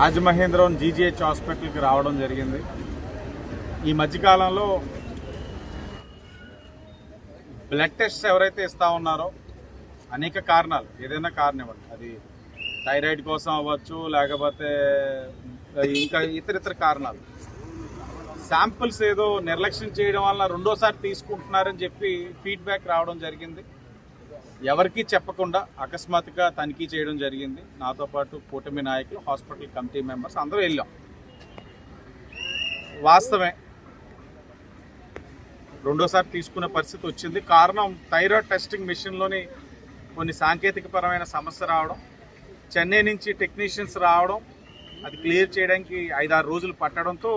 Rajamahendram GGH హాస్పిటల్కి రావడం జరిగింది. ఈ మధ్యకాలంలో బ్లడ్ టెస్ట్ ఎవరైతే ఇస్తా ఉన్నారో అనేక కారణాలు ఏదైనా కారణం ఇవ్వండి అది థైరాయిడ్ కోసం అవ్వచ్చు లేకపోతే ఇంకా ఇతర ఇతర కారణాలు. శాంపిల్స్ ఏదో నిర్లక్ష్యం చేయడం వల్ల రెండోసారి తీసుకుంటున్నారని చెప్పి ఫీడ్బ్యాక్ రావడం జరిగింది. ఎవరికీ చెప్పకుండా అకస్మాత్తుగా తనిఖీ చేయడం జరిగింది. నాతో పాటు కూటమి నాయకులు హాస్పిటల్ కమిటీ మెంబర్స్ అందరూ వెళ్ళాం. వాస్తవమే రెండోసారి తీసుకునే పరిస్థితి వచ్చింది. కారణం థైరాయిడ్ టెస్టింగ్ మిషన్లోని కొన్ని సాంకేతికపరమైన సమస్య రావడం చెన్నై నుంచి టెక్నీషియన్స్ రావడం అది క్లియర్ చేయడానికి ఐదారు రోజులు పట్టడంతో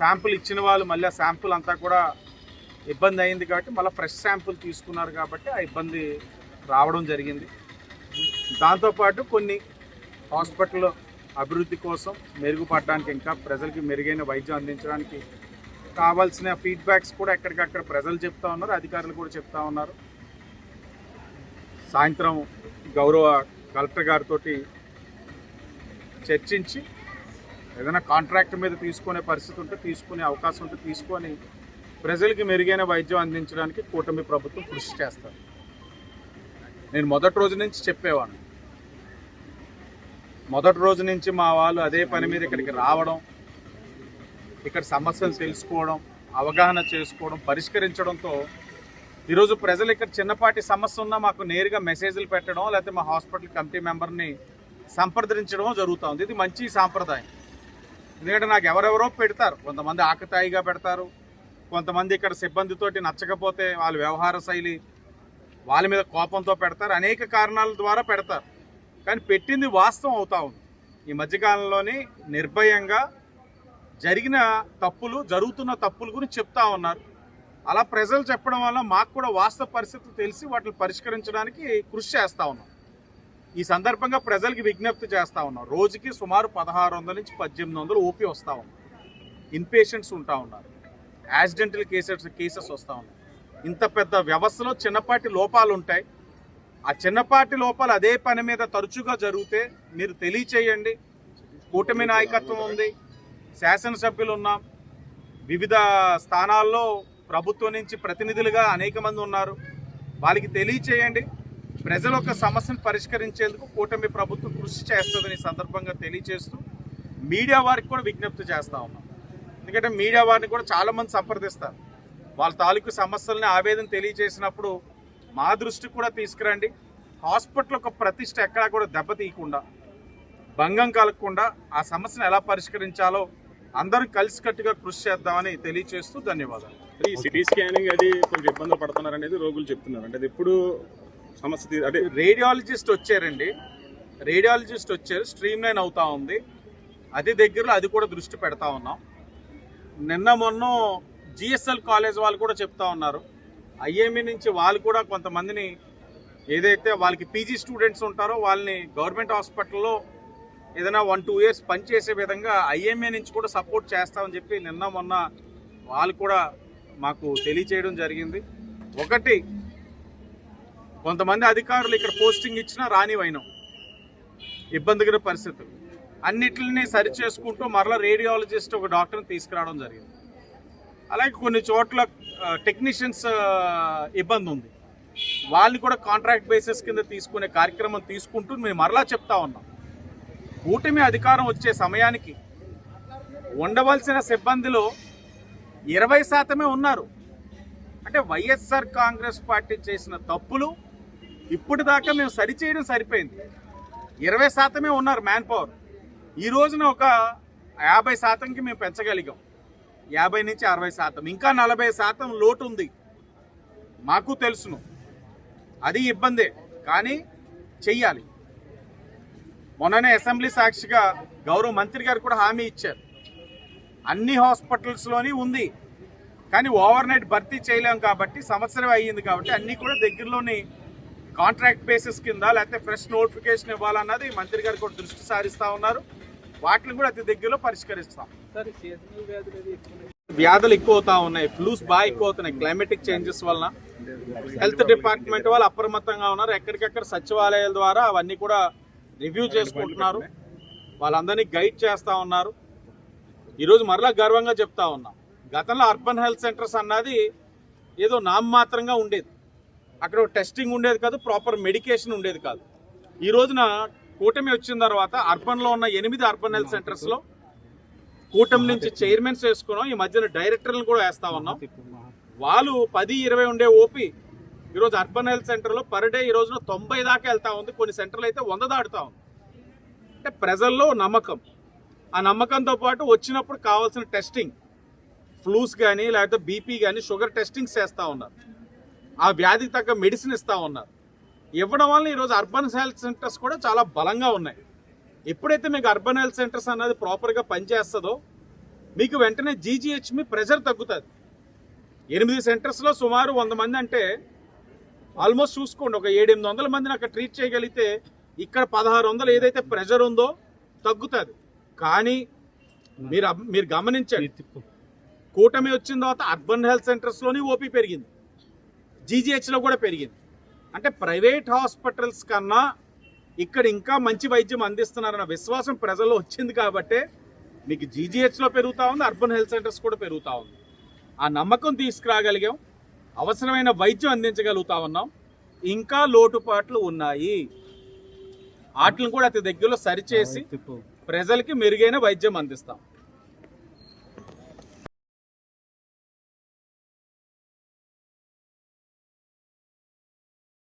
శాంపుల్ ఇచ్చిన వాళ్ళు మళ్ళీ ఆ శాంపుల్ అంతా కూడా ఇబ్బంది అయింది కాబట్టి మళ్ళీ ఫ్రెష్ శాంపుల్ తీసుకున్నారు కాబట్టి ఆ ఇబ్బంది రావడం జరిగింది. దాంతోపాటు కొన్ని హాస్పిటల్ అభివృద్ధి కోసం మెరుగుపడడానికి ఇంకా ప్రజలకి మెరుగైన వైద్యం అందించడానికి కావాల్సిన ఫీడ్బ్యాక్స్ కూడా ఎక్కడికక్కడ ప్రజలు చెప్తా ఉన్నారు అధికారులు కూడా చెప్తా ఉన్నారు. సాయంత్రం గౌరవ కలెక్టర్ గారితో చర్చించి ఏదైనా కాంట్రాక్ట్ మీద తీసుకునే పరిస్థితి ఉంటే తీసుకునే అవకాశం ఉంటే తీసుకొని ప్రజలకి మెరుగైన వైద్యం అందించడానికి కూటమి ప్రభుత్వం కృషి చేస్తారు. నేను మొదటి రోజు నుంచి చెప్పేవాడిని. మొదటి రోజు నుంచి మా వాళ్ళు అదే పని మీద ఇక్కడికి రావడం ఇక్కడ సమస్యలు తెలుసుకోవడం అవగాహన చేసుకోవడం పరిష్కరించడంతో ఈరోజు ప్రజలు ఇక్కడ చిన్నపాటి సమస్య ఉన్నా మాకు నేరుగా మెసేజ్లు పెట్టడం లేకపోతే మా హాస్పిటల్ కమిటీ మెంబర్ని సంప్రదించడం జరుగుతుంది ఇది మంచి సాంప్రదాయం. ఎందుకంటే నాకు ఎవరెవరో పెడతారు. కొంతమంది ఆకతాయిగా పెడతారు. కొంతమంది ఇక్కడ సిబ్బందితోటి నచ్చకపోతే వాళ్ళ వ్యవహార శైలి వాళ్ళ మీద కోపంతో పెడతారు అనేక కారణాల ద్వారా పెడతారు. కానీ పెట్టింది వాస్తవం అవుతా ఉంది. ఈ మధ్యకాలంలోని నిర్భయంగా జరిగిన తప్పులు జరుగుతున్న తప్పుల గురించి చెప్తా ఉన్నారు. అలా ప్రజలు చెప్పడం వల్ల మాకు కూడా వాస్తవ పరిస్థితులు తెలిసి వాటిని పరిష్కరించడానికి కృషి చేస్తూ ఉన్నాం. ఈ సందర్భంగా ప్రజలకి విజ్ఞప్తి చేస్తూ ఉన్నాం. రోజుకి సుమారు పదహారు వందల నుంచి పద్దెనిమిది వందలు ఓపీ వస్తూ ఉన్నాం ఇన్పేషెంట్స్ ఉంటా ఉన్నారు. యాక్సిడెంటల్ కేసెస్ కేసెస్ వస్తూ ఉన్నాయి. ఇంత పెద్ద వ్యవస్థలో చిన్నపాటి లోపాలు ఉంటాయి. ఆ చిన్నపాటి లోపాలు అదే పని మీద తరచుగా జరిగితే మీరు తెలియచేయండి. కూటమి నాయకత్వం ఉంది. శాసనసభ్యులు ఉన్నాం. వివిధ స్థానాల్లో ప్రభుత్వం నుంచి ప్రతినిధులుగా అనేక మంది ఉన్నారు. వాళ్ళకి తెలియచేయండి. ప్రజల యొక్క సమస్యను పరిష్కరించేందుకు కూటమి ప్రభుత్వం కృషి చేస్తుందని సందర్భంగా తెలియచేస్తూ మీడియా వారికి కూడా విజ్ఞప్తి చేస్తా ఉన్నాం. ఎందుకంటే మీడియా వారిని కూడా చాలామంది సంప్రదిస్తారు. వాళ్ళ తాలూకు సమస్యల్ని ఆవేదన తెలియజేసినప్పుడు మా దృష్టికి కూడా తీసుకురండి. హాస్పిటల్ యొక్క ప్రతిష్ట ఎక్కడా కూడా దెబ్బతీయకుండా భంగం కలగకుండా ఆ సమస్యను ఎలా పరిష్కరించాలో అందరం కలిసికట్టుగా కృషి చేద్దామని తెలియజేస్తూ ధన్యవాదాలు. ఈ సిటీ స్కానింగ్ అది కొంచెం ఇబ్బందులు పడుతున్నారు అనేది రోగులు చెప్తున్నారు. అంటే అది ఎప్పుడు సమస్య అంటే రేడియాలజిస్ట్ వచ్చారండి. రేడియాలజిస్ట్ వచ్చారు స్ట్రీమ్ లైన్ అవుతా ఉంది. అది దగ్గరలో అది కూడా దృష్టి పెడతా ఉన్నాం. నిన్న మొన్న జిఎస్ఎల్ కాలేజ్ వాళ్ళు కూడా చెప్తా ఉన్నారు. ఐఎంఈ నుంచి వాళ్ళు కూడా కొంతమందిని ఏదైతే వాళ్ళకి పీజీ స్టూడెంట్స్ ఉంటారో వాళ్ళని గవర్నమెంట్ హాస్పిటల్లో ఏదైనా వన్ టూ ఇయర్స్ పనిచేసే విధంగా ఐఎంఏ నుంచి కూడా సపోర్ట్ చేస్తామని చెప్పి నిన్న మొన్న వాళ్ళు కూడా మాకు తెలియచేయడం జరిగింది. ఒకటి కొంతమంది అధికారులు ఇక్కడ పోస్టింగ్ ఇచ్చినా రానివైనాం. ఇబ్బందికర పరిస్థితులు. అన్నిటిని సరి చేసుకుంటూ మరలా రేడియాలజిస్ట్ ఒక డాక్టర్ని తీసుకురావడం జరిగింది. అలాగే కొన్ని చోట్ల టెక్నీషియన్స్ ఇబ్బంది ఉంది. వాళ్ళని కూడా కాంట్రాక్ట్ బేసిస్ కింద తీసుకునే కార్యక్రమం తీసుకుంటూ మేము మరలా చెప్తా ఉన్నాం. కూటమి అధికారం వచ్చే సమయానికి ఉండవలసిన సిబ్బందిలో ఇరవై శాతమే ఉన్నారు. అంటే వైఎస్ఆర్ కాంగ్రెస్ పార్టీ చేసిన తప్పులు ఇప్పుడు దాకా మేము సరిచేయడం సరిపోయింది. ఇరవై శాతమే ఉన్నారు మ్యాన్ పవర్. ఈ రోజున ఒక యాభై శాతంకి మేము పెంచగలిగాం. యాభై నుంచి అరవై శాతం. ఇంకా నలభై శాతం లోటు ఉంది. మాకు తెలుసును. అది ఇబ్బందే. కానీ చెయ్యాలి. మొన్ననే అసెంబ్లీ సాక్షిగా గౌరవ మంత్రి గారు కూడా హామీ ఇచ్చారు. అన్ని హాస్పిటల్స్లోని ఉంది. కానీ ఓవర్ నైట్ భర్తీ చేయలేం కాబట్టి సంవత్సరం అయ్యింది కాబట్టి అన్నీ కూడా దగ్గరలోని కాంట్రాక్ట్ బేసిస్ కింద లేకపోతే ఫ్రెష్ నోటిఫికేషన్ ఇవ్వాలన్నది మంత్రి గారు కూడా దృష్టి సారిస్తూ ఉన్నారు. వాటిని కూడా అతి దగ్గరలో పరిష్కరిస్తాం. వ్యాధులు ఎక్కువ అవుతా ఉన్నాయి ఫ్లూస్ బాగా ఎక్కువ అవుతున్నాయి క్లైమేటిక్ చేంజెస్ వలన. హెల్త్ డిపార్ట్మెంట్ వాళ్ళు అప్రమత్తంగా ఉన్నారు. ఎక్కడికెక్కడ సచివాలయాల ద్వారా అవన్నీ కూడా రివ్యూ చేసుకుంటున్నారు. వాళ్ళందరినీ గైడ్ చేస్తూ ఉన్నారు. ఈరోజు మరలా గర్వంగా చెప్తా ఉన్నాం. గతంలో అర్బన్ హెల్త్ సెంటర్స్ అన్నది ఏదో నామమాత్రంగా ఉండేది. అక్కడ టెస్టింగ్ ఉండేది కాదు ప్రాపర్ మెడికేషన్ ఉండేది కాదు. ఈ రోజున కూటమి వచ్చిన తర్వాత అర్బన్లో ఉన్న ఎనిమిది అర్బన్ హెల్త్ సెంటర్స్లో కూటమి నుంచి చైర్మన్స్ వేసుకున్నాం. ఈ మధ్యన డైరెక్టర్లను కూడా వేస్తా ఉన్నాం. వాళ్ళు పది ఇరవై ఉండే ఓపీ ఈరోజు అర్బన్ హెల్త్ సెంటర్లో పర్ డే ఈ రోజున తొంభై దాకా వెళ్తా ఉంది. కొన్ని సెంటర్లు అయితే వంద దాటుతా ఉంది. అంటే ప్రజల్లో నమ్మకం. ఆ నమ్మకంతో పాటు వచ్చినప్పుడు కావాల్సిన టెస్టింగ్. ఫ్లూస్ కానీ లేకపోతే బీపీ కానీ షుగర్ టెస్టింగ్స్ చేస్తూ ఉన్నారు. ఆ వ్యాధికి తగ్గ మెడిసిన్ ఇస్తూ ఉన్నారు. ఇవ్వడం వల్ల ఈరోజు అర్బన్ హెల్త్ సెంటర్స్ కూడా చాలా బలంగా ఉన్నాయి. ఎప్పుడైతే మీకు అర్బన్ హెల్త్ సెంటర్స్ అన్నది ప్రాపర్గా పనిచేస్తుందో మీకు వెంటనే జీజీహెచ్ మీ ప్రెషర్ తగ్గుతుంది. ఎనిమిది సెంటర్స్లో సుమారు వంద మంది అంటే ఆల్మోస్ట్ చూసుకోండి ఒక ఏడెనిమిది వందల మందిని అక్కడ ట్రీట్ చేయగలిగితే ఇక్కడ పదహారు వందలు ఏదైతే ప్రెషర్ ఉందో తగ్గుతుంది. కానీ మీరు అబ్- మీరు గమనించండి. కూటమి వచ్చిన తర్వాత అర్బన్ హెల్త్ సెంటర్స్లోని ఓపీ పెరిగింది. జీజీహెచ్లో కూడా పెరిగింది. అంటే ప్రైవేట్ హాస్పిటల్స్ కన్నా ఇక్కడ ఇంకా మంచి వైద్యం అందిస్తున్నారన్న విశ్వాసం ప్రజల్లో వచ్చింది కాబట్టే మీకు జీజీహెచ్లో పెరుగుతూ ఉంది అర్బన్ హెల్త్ సెంటర్స్ కూడా పెరుగుతూ ఉంది. ఆ నమ్మకం తీసుకురాగలిగాం అవసరమైన వైద్యం అందించగలుగుతా ఉన్నాం. ఇంకా లోటుపాట్లు ఉన్నాయి. వాటిని కూడా అతి దగ్గరలో సరిచేసి ప్రజలకి మెరుగైన వైద్యం అందిస్తాం.